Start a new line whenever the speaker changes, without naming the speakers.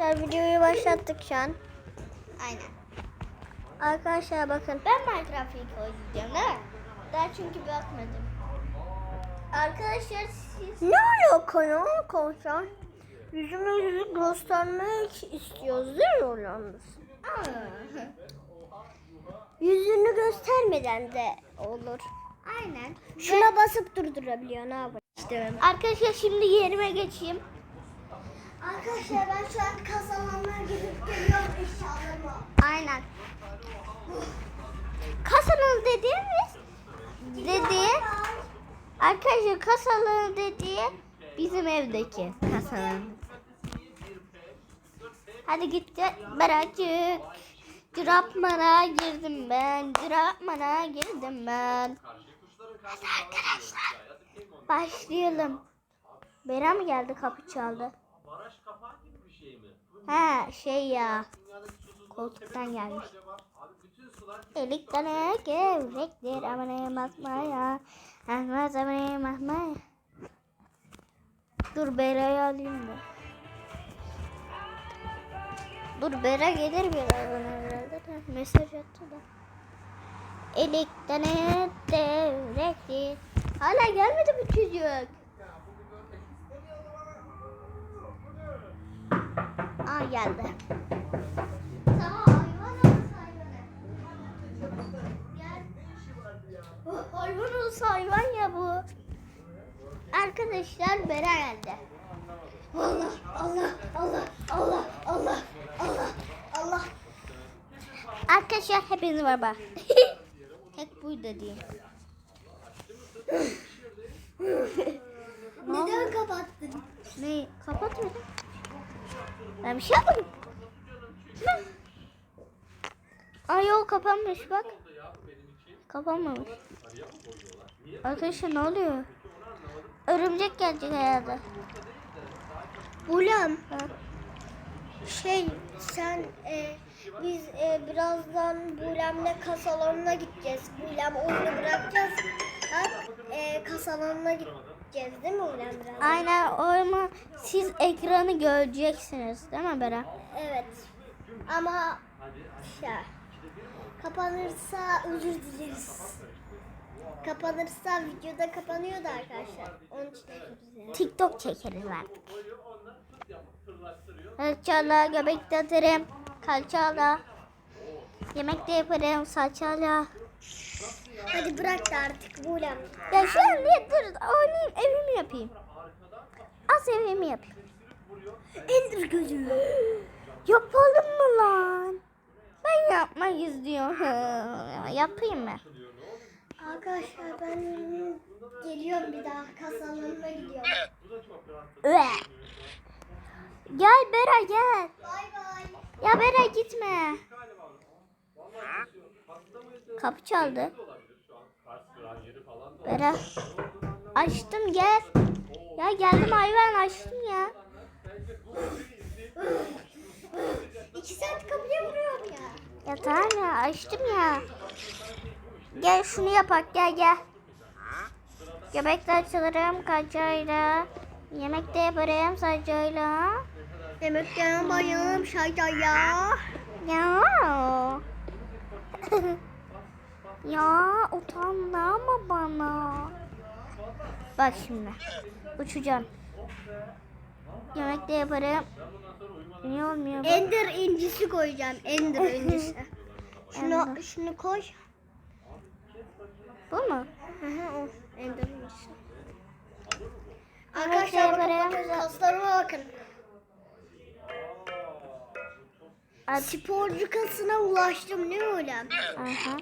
Arkadaşlar videoyu başlattık şu an.
Aynen.
Arkadaşlar bakın.
Ben Minecraft ilk oynayacağım değil mi? Daha çünkü bakmadım. Arkadaşlar siz...
Ne alaka ya konser? Yüzümüzü göstermek istiyoruz değil mi?
Aa,
Yüzünü göstermeden de olur.
Aynen.
Şuna basıp durdurabiliyor ne yapayım?
İşte Arkadaşlar şimdi yerime geçeyim.
Arkadaşlar ben şu an kazalanlar gidip geliyorum eşyalarımı.
Aynen. Kasanın dediğimiz dediği arkadaşlar kasanın dediği bizim evdeki kasanın. Hadi gitti Beracık. Drapmana girdim ben. Drapmana girdim ben. Hadi arkadaşlar. Başlayalım. Bera mı geldi kapı çaldı? He şey ya. Koltuktan gelmiş. Elikten gevrektir amaneye bakmaya. Ahmaz amaneye bakmaya. Dur Bera'yı alayım da. Dur Bera gelir birazdan herhalde de. Mesaj attı da. Elikten devrektir. Hala gelmedi bu çocuk. Aa geldi. Tamam hayvan olsa hayvanı. Hayvan olsa hayvan ya bu. Arkadaşlar Bera geldi. Allah Allah Allah Allah Allah Allah Allah. Arkadaşlar hepiniz merhaba. Tek buydu diyeyim.
Neden kapattın?
Ne? Kapatmadım. Ben bir şey. Ne? Ay yok kapanmış bak. Kapanmamış. Arkadaşlar ne oluyor? Örümcek gelecek herhalde.
Ulan
Ha.
şey sen e, biz e, birazdan Bulem'le kasalarına gideceğiz. Bulem oyunu bırakacağız. Ha? E, kasalarına gideceğiz değil mi Bulem?
Aynen ama siz ekranı göreceksiniz değil mi Bera?
Evet. Ama şey, kapanırsa özür dileriz. Kapanırsa videoda kapanıyordu arkadaşlar. Onun için özür.
TikTok çekeriz artık. Salçala, göbek de atarım. Kalçala. Yemek de yaparım salçala.
Hadi bırak da artık Bulem.
Ya şu an niye dur oynayayım evimi yapayım. Az evimi yapayım.
Ender gözü.
Yapalım mı lan? Ben yapmak istiyorum. Yapayım mı?
Arkadaşlar ben geliyorum bir daha kasalarına gidiyorum.
Gel Bera gel.
Bay bay.
Ya Bera gitme. Kapı çaldı. Bera. Açtım gel. Ya geldim hayvan açtım ya.
İki saat kapıya vuruyorum ya.
Ya tamam ya açtım ya. Gel şunu yapak gel gel. Göbekle açılırım kaçayla. Yemek de yaparım sacayla.
Yemekten bayılım şayda ya.
Ya. ama bana. Bak şimdi. Uçacağım. Yemek de yaparım. Niye olmuyor?
Ender incisi koyacağım. Ender incisi. Şunu,
Ender.
şunu koy.
Bu mu?
Hı hı o. Ender incisi.
Arkadaşlar bakın,
bakın kaslarıma bakın. Sporcu kasına ulaştım ne öyle?
Aha.